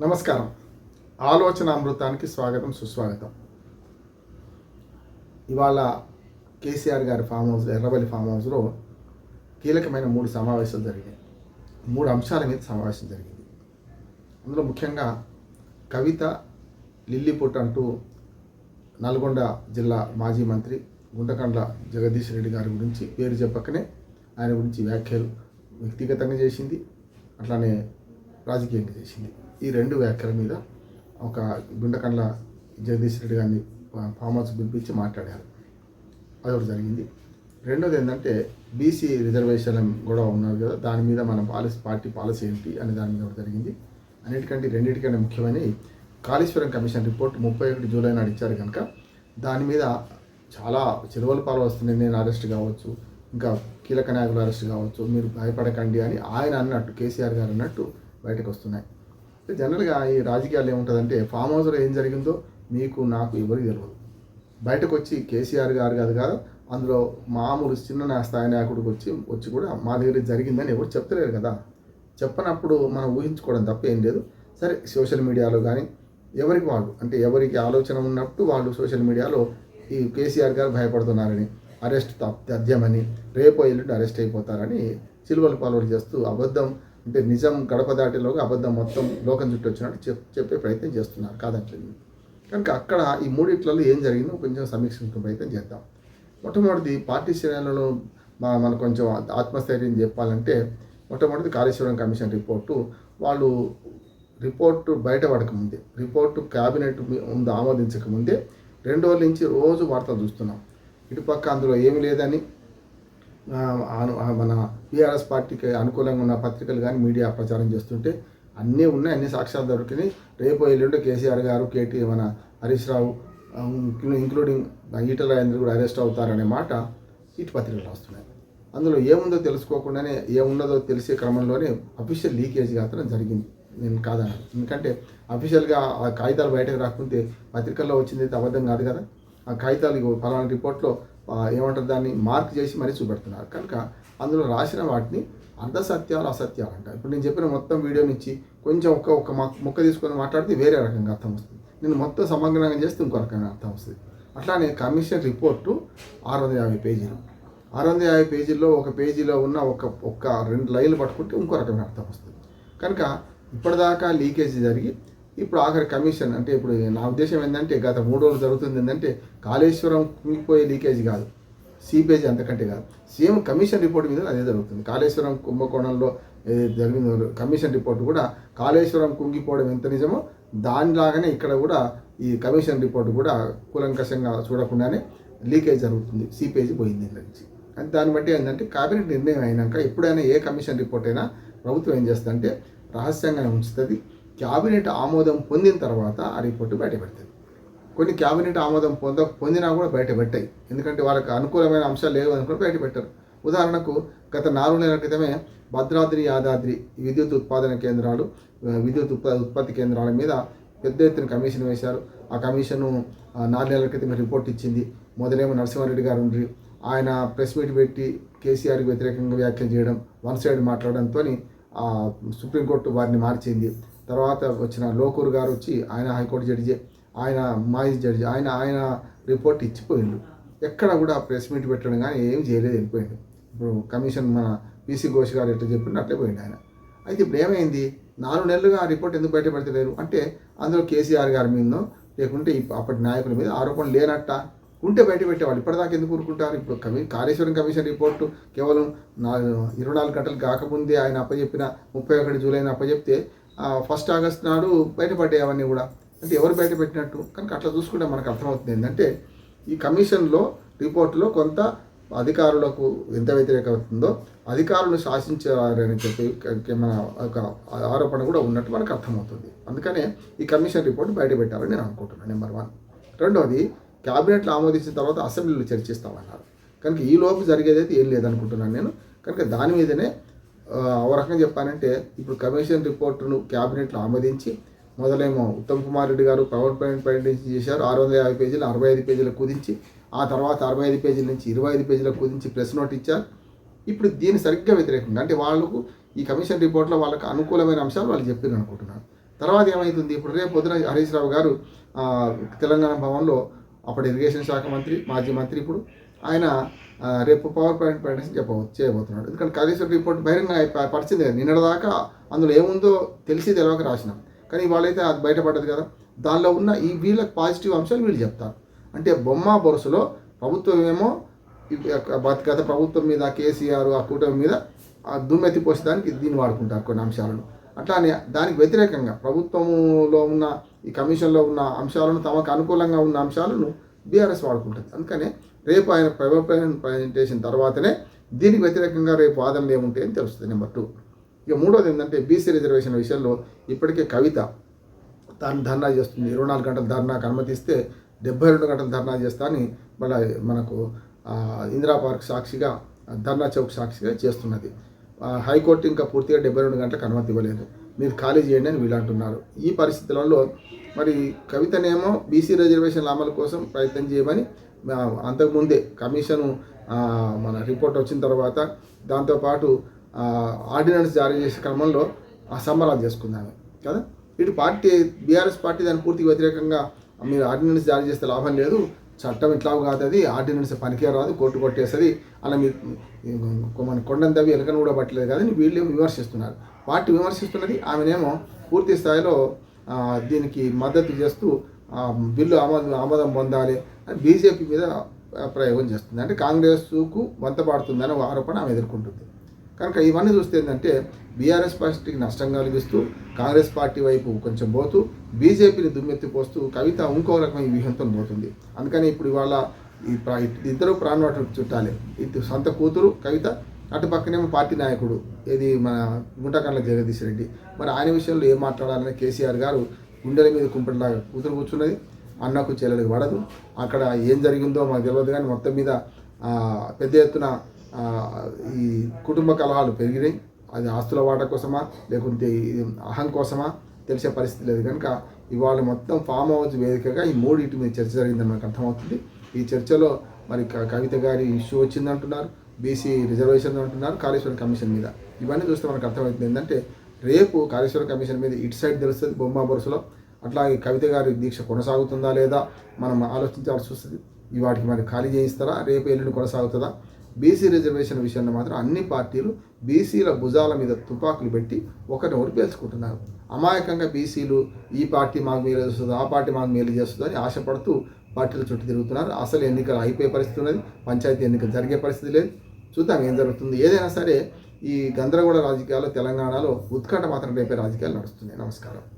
నమస్కారం. ఆలోచన అమృతానికి స్వాగతం సుస్వాగతం. ఇవాళ కేసీఆర్ గారి ఫామ్ హౌస్ ఎర్రబల్లి ఫామ్ హౌస్లో కీలకమైన మూడు సమావేశాలు జరిగాయి. మూడు అంశాల మీద సమావేశం జరిగింది. అందులో ముఖ్యంగా కవిత లిల్లీపుట్ అంటూ నల్గొండ జిల్లా మాజీ మంత్రి గుంటకండ్ల జగదీష్ రెడ్డి గారి గురించి పేరు చెప్పకనే ఆయన గురించి వ్యాఖ్యలు వ్యక్తిగతంగా చేసింది అట్లానే రాజకీయంగా చేసింది. ఈ రెండు వ్యాఖ్యల మీద ఒక గుండకండ్ల జగదీష్ రెడ్డి గారిని ఫామ్ హౌస్ పిలిపించి మాట్లాడారు. అది ఒకటి జరిగింది. రెండోది ఏంటంటే బీసీ రిజర్వేషన్ గొడవ ఉన్నారు కదా దాని మీద మన పాలసీ పార్టీ పాలసీ ఏంటి అనే దాని మీద ఒకటి జరిగింది. అన్నిటికంటే రెండింటికంటే ముఖ్యమైనవి కాళేశ్వరం కమిషన్ రిపోర్ట్ ముప్పై ఒకటి జూలై నాడు ఇచ్చారు కనుక దాని మీద చాలా చెరువుల పాలు వస్తున్నాయి. నేను అరెస్ట్ కావచ్చు ఇంకా కీలక నాయకులు అరెస్ట్ కావచ్చు మీరు భయపడకండి అని ఆయన అన్నట్టు కేసీఆర్ గారు అన్నట్టు బయటకు వస్తున్నాయి. జనరల్గా ఈ రాజకీయాలు ఏముంటుందంటే ఫామ్ హౌస్లో ఏం జరిగిందో మీకు నాకు ఎవరికి తెలియదు బయటకు వచ్చి కేసీఆర్ గారు కాదు కాదు అందులో మామూలు చిన్న నా స్థాయి నాయకుడికి వచ్చి వచ్చి కూడా మా దగ్గర జరిగిందని ఎవరు చెప్తలేరు కదా. చెప్పనప్పుడు మనం ఊహించుకోవడం తప్ప ఏం లేదు. సరే సోషల్ మీడియాలో కానీ ఎవరికి వాళ్ళు అంటే ఎవరికి ఆలోచన ఉన్నప్పుడు వాళ్ళు సోషల్ మీడియాలో ఈ కేసీఆర్ గారు భయపడుతున్నారని అరెస్ట్ తథ్యమని రేపు ఎల్లుండి అరెస్ట్ అయిపోతారని చిలువలు పాల్వలు చేస్తూ అబద్ధం అంటే నిజం గడప దాటిలోగా అబద్ధం మొత్తం లోకం చుట్టూ వచ్చినట్టు చెప్ చెప్పే ప్రయత్నం చేస్తున్నారు. కాదంటే కనుక అక్కడ ఈ మూడిట్లలో ఏం జరిగిందో కొంచెం సమీక్షించే ప్రయత్నం చేద్దాం. మొట్టమొదటిది పార్టీ శ్రేణులను మా కొంచెం ఆత్మస్థైర్యం చెప్పాలంటే మొట్టమొదటిది కాళేశ్వరం కమిషన్ రిపోర్టు. వాళ్ళు రిపోర్టు బయట పడకముందే రిపోర్టు క్యాబినెట్ ముందు ఆమోదించకముందే రెండు రోజుల నుంచి రోజు వార్తలు చూస్తున్నాం. ఇటుపక్క అందులో ఏమి లేదని ఆ, మన బీఆర్ఎస్ పార్టీకి అనుకూలంగా ఉన్న పత్రికలు కానీ మీడియా ప్రచారం చేస్తుంటే అన్నీ ఉన్నాయి అన్ని సాక్ష్యాలు దొరికినాయి. రేపు ఎల్లుండి కేసీఆర్ గారు కేటీ మన హరీష్ రావు ఇంక్లూడింగ్ ఈటల రాజేంద్ర కూడా అరెస్ట్ అవుతారనే మాట ఇటు పత్రికలు వస్తున్నాయి అందులో ఏముందో తెలుసుకోకుండానే ఏమున్నదో తెలిసే క్రమంలోనే అఫీషియల్ లీకేజ్ మాత్రం జరిగింది. నేను కాదన్నాను ఎందుకంటే అఫీషియల్గా ఆ కాగితాలు బయటకు రాకుంటే పత్రికల్లో వచ్చింది అబద్ధం కాదు కదా. ఆ కాగితాలు ఫలానా రిపోర్ట్లో ఏమంటారు దాన్ని మార్క్ చేసి మరీ చూపెడుతున్నారు. కనుక అందులో రాసిన వాటిని అర్ధ సత్యాలు అసత్యాలు అంట ఇప్పుడు నేను చెప్పిన మొత్తం వీడియో నుంచి కొంచెం ఒక్క ఒక్క మొక్క- తీసుకొని మాట్లాడితే వేరే రకంగా అర్థం వస్తుంది. నేను మొత్తం సమగ్రంగా చేస్తే ఇంకో రకంగా అర్థం వస్తుంది. అట్లానే కమిషన్ రిపోర్టు ఆరు వందల యాభై పేజీలు. ఆరు వందల యాభై పేజీల్లో ఒక పేజీలో ఉన్న ఒక ఒక్క రెండు లైన్లు పట్టుకుంటే ఇంకో రకమైన అర్థం వస్తుంది. కనుక ఇప్పటిదాకా లీకేజ్ జరిగి ఇప్పుడు ఆఖరి కమిషన్ అంటే ఇప్పుడు నా ఉద్దేశం ఏంటంటే గత మూడు రోజులు జరుగుతుంది ఏంటంటే కాళేశ్వరం కుంగిపోయే లీకేజ్ కాదు. సీపేజ్ అంతకంటే కాదు. సేమ్ కమిషన్ రిపోర్ట్ మీద అదే జరుగుతుంది. కాళేశ్వరం కుంభకోణంలో జరిగిన కమిషన్ రిపోర్ట్ కూడా కాళేశ్వరం కుంగిపోవడం ఎంత నిజమో దానిలాగానే ఇక్కడ కూడా ఈ కమిషన్ రిపోర్ట్ కూడా కూలంకషంగా చూడకుండానే లీకేజ్ జరుగుతుంది. సీపేజ్ పోయింది నుంచి. అంటే దాన్ని బట్టి ఏంటంటే కేబినెట్ నిర్ణయం అయినాక ఎప్పుడైనా ఏ కమిషన్ రిపోర్ట్ అయినా ప్రభుత్వం ఏం చేస్తుందంటే రహస్యంగానే ఉంచుతుంది. క్యాబినెట్ ఆమోదం పొందిన తర్వాత ఆ రిపోర్ట్ బయటపెడుతుంది. కొన్ని క్యాబినెట్ ఆమోదం పొంద పొందినా కూడా బయట పెట్టాయి. ఎందుకంటే వాళ్ళకి అనుకూలమైన అంశాలు లేవు అనుకుని బయట పెట్టారు. ఉదాహరణకు గత నాలుగు నెలల క్రితమే భద్రాద్రి యాదాద్రి విద్యుత్ ఉత్పాదన కేంద్రాలు విద్యుత్ ఉత్పత్తి కేంద్రాల మీద పెద్ద ఎత్తున కమిషన్ వేశారు. ఆ కమిషను నాలుగు నెలల క్రితం రిపోర్ట్ ఇచ్చింది. మొదలేమో నరసింహారెడ్డి గారు ఉండ్రి ఆయన ప్రెస్ మీట్ పెట్టి కేసీఆర్కి వ్యతిరేకంగా వ్యాఖ్యలు చేయడం వన్ సైడ్ మాట్లాడడంతో సుప్రీంకోర్టు వారిని మార్చింది. తర్వాత వచ్చిన లోకూర్ గారు వచ్చి ఆయన హైకోర్టు జడ్జి ఆయన మాజీ జడ్జి ఆయన ఆయన రిపోర్ట్ ఇచ్చిపోయిండు. ఎక్కడ కూడా ప్రెస్ మీట్ పెట్టడం కానీ ఏం చేయలేదు వెళ్ళిపోయిండు. ఇప్పుడు కమిషన్ మన పీసీ ఘోష్ గారు ఎట్లా చెప్పిండు అట్లే పోయిండు ఆయన. అయితే ఇప్పుడు ఏమైంది? నాలుగు నెలలుగా ఆ రిపోర్ట్ ఎందుకు బయటపెడతలేరు అంటే అందులో కేసీఆర్ గారి మీద లేకుంటే అప్పటి నాయకుల మీద ఆరోపణలు లేనట్ట. ఉంటే బయట పెట్టేవాళ్ళు. ఇప్పటిదాకా ఎందుకు ఊరుకుంటారు? ఇప్పుడు కమి కాళేశ్వరం కమిషన్ రిపోర్టు కేవలం నాలుగు ఇరవై నాలుగు గంటలు కాకముందే ఆయన అప్పచెప్పిన ముప్పై ఒకటి జూలైన అప్పచెప్తే ఫస్ట్ ఆగస్ట్ నాడు బయటపడ్డాయి అవన్నీ కూడా. అంటే ఎవరు బయట పెట్టినట్టు? కనుక అట్లా చూసుకుంటే మనకు అర్థమవుతుంది ఏంటంటే ఈ కమిషన్లో రిపోర్టులో కొంత అధికారులకు ఎంత వ్యతిరేకత అవుతుందో అధికారులు శాసించారని చెప్పి మన ఒక ఆరోపణ కూడా ఉన్నట్టు మనకు అర్థమవుతుంది. అందుకనే ఈ కమిషన్ రిపోర్ట్ బయట పెట్టాలని నేను అనుకుంటున్నాను నెంబర్ వన్. రెండవది క్యాబినెట్లు ఆమోదించిన తర్వాత అసెంబ్లీలో చర్చిస్తామన్నారు. కనుక ఈ లోపు జరిగేదైతే ఏం లేదనుకుంటున్నాను నేను. కనుక దాని మీదనే ఆ, ఓ రకంగా చెప్పానంటే ఇప్పుడు కమిషన్ రిపోర్టును క్యాబినెట్లు ఆమోదించి మొదలేమో ఉత్తమ్ కుమార్ రెడ్డి గారు పవర్ పాయింట్ పాయింట్ చేశారు. ఆరు వందల యాభై పేజీలు అరవై ఐదు పేజీలు కుదించి ఆ తర్వాత అరవై ఐదు పేజీల నుంచి ఇరవై ఐదు పేజీలకు కుదించి ప్రెస్ నోట్ ఇచ్చారు. ఇప్పుడు దీని సరిగ్గా వ్యతిరేకంగా అంటే వాళ్ళకు ఈ కమిషన్ రిపోర్ట్లో వాళ్ళకు అనుకూలమైన అంశాలు వాళ్ళు చెప్పారు అనుకుంటున్నాను తర్వాత ఏమవుతుంది ఇప్పుడు రేపు పొద్దున హరీష్ రావు గారు తెలంగాణ భవన్లో అప్పుడు ఇరిగేషన్ శాఖ మంత్రి మాజీ మంత్రి ఇప్పుడు ఆయన రేపు పవర్ పాయింట్ ప్రకటన చెప్ప చేయబోతున్నాడు. ఎందుకంటే కాళేశ్వరం రిపోర్ట్ బహిరంగ పరిచింది కదా నిన్నటిదాకా అందులో ఏముందో తెలిసి తెలియక రాసినాం. కానీ వాళ్ళైతే అది బయటపడ్డది కదా. దానిలో ఉన్న ఈ వీళ్ళకి పాజిటివ్ అంశాలు వీళ్ళు చెప్తారు. అంటే బొమ్మ బొరుసులో ప్రభుత్వం ఏమో ఈ గత- ప్రభుత్వం మీద కేసీఆర్ ఆ కూటమి మీద ఆ దుమ్మెత్తి పోసేదానికి దీన్ని వాడుకుంటారు కొన్ని అంశాలను. అట్లానే దానికి వ్యతిరేకంగా ప్రభుత్వంలో ఉన్న ఈ కమిషన్లో ఉన్న అంశాలను తమకు అనుకూలంగా ఉన్న అంశాలను బీఆర్ఎస్ వాడుకుంటుంది. అందుకనే రేపు ఆయన పవర్ ప్రజెంటేషన్ తర్వాతనే దీనికి వ్యతిరేకంగా రేపు వాదనలు ఏముంటాయని తెలుస్తుంది. Number two. ఇక మూడోది ఏంటంటే బీసీ రిజర్వేషన్ విషయంలో ఇప్పటికే కవిత తాను ధర్నా చేస్తుంది. ఇరవై నాలుగు గంటల ధర్నాకు అనుమతిస్తే డెబ్బై రెండు గంటల ధర్నా చేస్తా అని మళ్ళీ మనకు ఇందిరా పార్క్ సాక్షిగా ధర్నా చౌక్ సాక్షిగా చేస్తున్నది. హైకోర్టు ఇంకా పూర్తిగా డెబ్బై రెండు గంటలకు అనుమతి ఇవ్వలేదు. మీరు ఖాళీ చేయండి అని వీళ్ళు అంటున్నారు. ఈ పరిస్థితులలో మరి కవితనేమో బీసీ రిజర్వేషన్ల అమలు కోసం ప్రయత్నం చేయమని అంతకుముందే కమిషను మన రిపోర్ట్ వచ్చిన తర్వాత దాంతోపాటు ఆర్డినెన్స్ జారీ చేసే క్రమంలో ఆ సంబరాలు చేసుకున్నాను. కదా? ఇటు పార్టీ బీఆర్ఎస్ పార్టీ దాని పూర్తిగా వ్యతిరేకంగా మీరు ఆర్డినెన్స్ జారీ చేస్తే లాభం లేదు చట్టం ఇట్లా కాదు అది ఆర్డినెన్స్ పనికే రాదు కోర్టు కొట్టేస్తుంది అలా మీరు మన కొండను తవ్వి ఎలకను కూడా పట్టలేదు కానీ వీళ్ళు విమర్శిస్తున్నారు. పార్టీ విమర్శిస్తున్నది ఆమెనేమో పూర్తి స్థాయిలో దీనికి మద్దతు చేస్తూ బిల్లు ఆమోదం ఆమోదం పొందాలి అని బీజేపీ మీద ప్రయోగం చేస్తుంది. అంటే కాంగ్రెస్కు వంతపాడుతుందని ఒక ఆరోపణ ఆమె ఎదుర్కొంటుంది. కనుక ఇవన్నీ చూస్తే ఏంటంటే బీఆర్ఎస్ పార్టీకి నష్టం కలిగిస్తూ కాంగ్రెస్ పార్టీ వైపు కొంచెం పోతూ బీజేపీని దుమ్మెత్తి పోస్తూ కవిత ఇంకో రకమైన వ్యూహంతో పోతుంది. అందుకని ఇప్పుడు ఇవాళ ఈ ఇద్దరు ప్రాణవాటు చుట్టాలి. ఇటు సొంత కూతురు కవిత అటు పక్కనేమో పార్టీ నాయకుడు ఇది మన గుంటకండ్ల జగదీష్ రెడ్డి. మరి ఆయన విషయంలో ఏం మాట్లాడాలని కేసీఆర్ గారు గుండెల మీద కుంపటిలాగా కూతురు కూర్చున్నది. అన్నకు చెల్లెలకు పడదు. అక్కడ ఏం జరిగిందో మాకు తెలియదు కానీ మొత్తం మీద పెద్ద ఎత్తున ఈ కుటుంబ కలహాలు పెరిగినాయి. అది ఆస్తుల వాట కోసమా లేకుంటే అహం కోసమా తెలిసే పరిస్థితి లేదు. కనుక ఇవాళ మొత్తం ఫామ్ హౌస్ వేదికగా ఈ మూడింటి మీద చర్చ జరిగిందని మనకు అర్థమవుతుంది. ఈ చర్చలో మరి క- కవిత గారి ఇష్యూ వచ్చిందంటున్నారు బీసీ రిజర్వేషన్ అంటున్నారు కాళేశ్వరం కమిషన్ మీద. ఇవన్నీ చూస్తే మనకు అర్థమవుతుంది ఏంటంటే రేపు కాళేశ్వరం కమిషన్ మీద ఇటు సైడ్ తెలుస్తుంది బొమ్మ బొరుసలో. అట్లాగే కవిత గారి దీక్ష కొనసాగుతుందా లేదా మనం ఆలోచించాల్సి వస్తుంది. ఈ వాటికి మరి ఖాళీ చేయిస్తారా? రేపు ఎల్లుండి కొనసాగుతుందా? బీసీ రిజర్వేషన్ విషయంలో మాత్రం అన్ని పార్టీలు బీసీల భుజాల మీద తుపాకులు పెట్టి ఒకరినొకరు పేల్చుకుంటున్నారు. అమాయకంగా బీసీలు ఈ పార్టీ మాకు మేలు చేస్తుంది ఆ పార్టీ మాకు మేలు చేస్తుంది అని ఆశపడుతూ పార్టీల చుట్టూ తిరుగుతున్నారు. అసలు ఎన్నికలు అయిపోయే పరిస్థితి ఉన్నది పంచాయతీ ఎన్నికలు జరిగే పరిస్థితి లేదు. చూద్దాం ఏం జరుగుతుంది. ఏదైనా సరే ఈ గందరగోళ రాజకీయాలు తెలంగాణలో ఉత్కంఠ మాత్రం రేపే రాజకీయాలు నడుస్తున్నాయి. నమస్కారం.